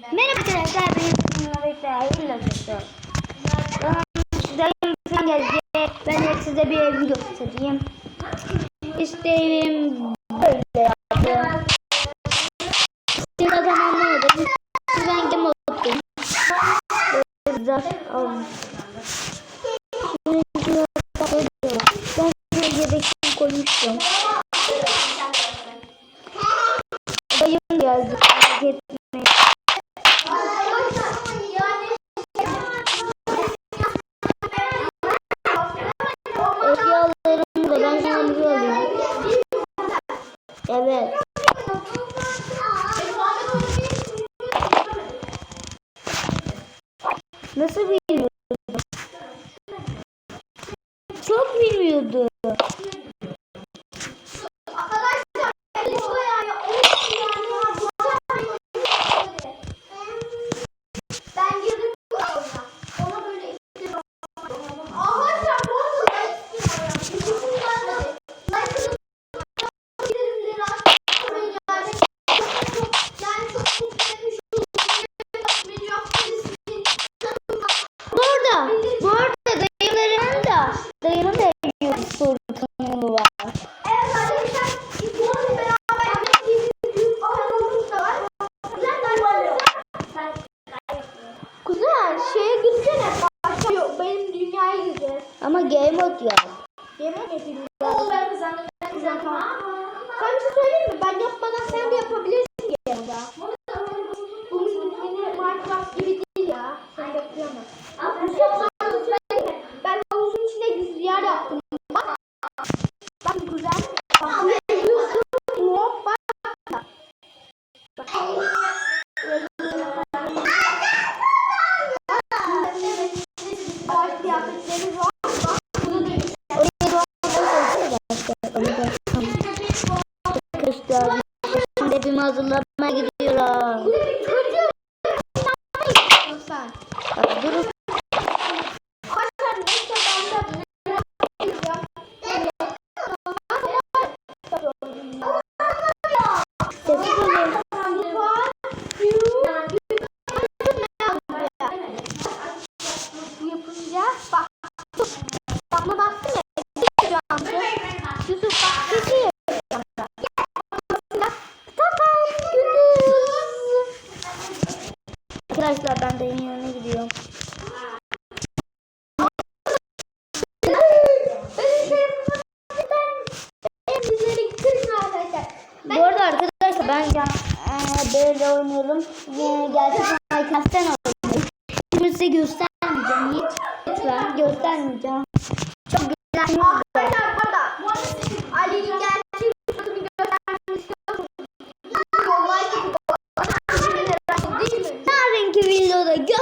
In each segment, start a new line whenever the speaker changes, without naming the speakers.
Merhaba arkadaşlar benim ismim Mehmet Dahil Lazısı. Dayım falan gelecek. Ben de size bir evi göstereyim. İşte evim böyle yaptım. Şimdi adam anlamadım. Ben game oldum. Böyle güzel koyuyorum. Ben şuraya yedekten koymuştum. Dayım geldi. Evet. Nasıl bilmiyordu? Çok bilmiyordu. Ama game mode Game
Yemek yedim. Oo ben kazandım. Ben kazandım. Sana bir şey söyleyeyim mi? Ben de
yeni yerine gidiyorum. Bu arada arkadaşlar ben eee, böyle oynuyorum. Ve gerçek Minecraft'ten oynuyorum. Şimdi size göstermeyeceğim hiç. Lütfen göstermeyeceğim. Çok güzel.
Arkadaşlar arada Ali'nin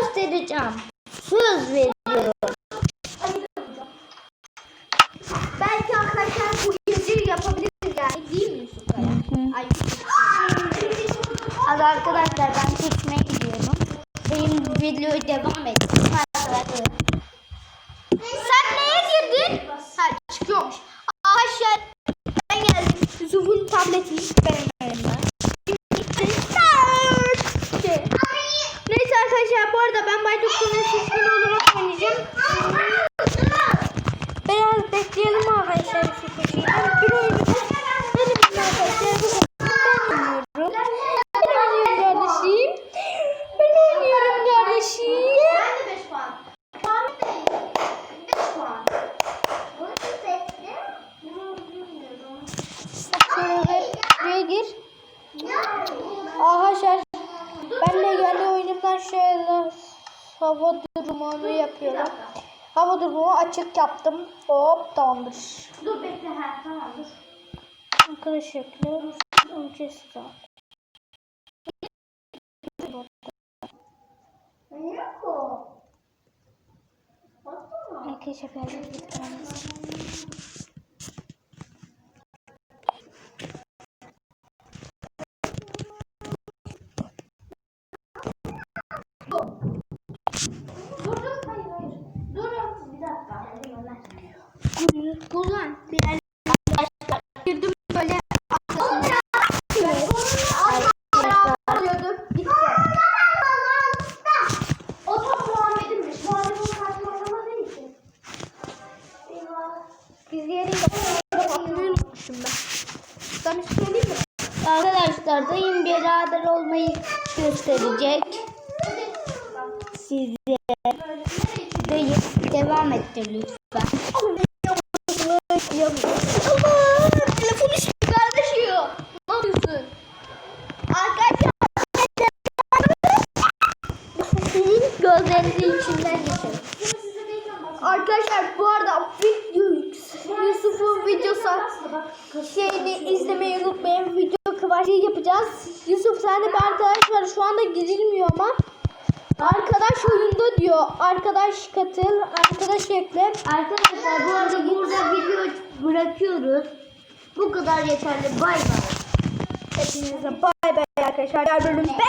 göstereceğim. Söz veriyorum.
Belki arkadaşlar bu gece yapabiliriz yani değil mi Yusuf Kaya? Ay,
Hadi arkadaşlar ben çekmeye gidiyorum. Benim videoyu devam etsin. Arkadaşlar.
Sen neye girdin? Ha çıkıyormuş. Arkadaşlar ben geldim. Yusuf'un tableti benim elimde. Şey. Neyse arkadaşlar bu arada ben Baydokun'un şişkin olarak oynayacağım. Hava durumunu yapıyorum. Hava durumu açık yaptım. Hop tamamdır. Dur bekle ha tamamdır. Arkadaşlar önce size. Yok o.
Arkadaşlar ben de
Buradan bir yer arkadaşlar girdim böyle arkasından. Arkadaşlar dayım
beraber olmayı gösterecek size. Dayı devam ettir lütfen.
Şeyini izlemeyi unutmayın. Video kıvacı yapacağız. Yusuf sen de bir arkadaş var. Şu anda girilmiyor ama. Arkadaş oyunda diyor. Arkadaş katıl. Arkadaş ekle.
Arkadaşlar bu arada burada video bırakıyoruz. Bu kadar yeterli. Bay bay.
Hepinize bay bay arkadaşlar. Diğer bölüm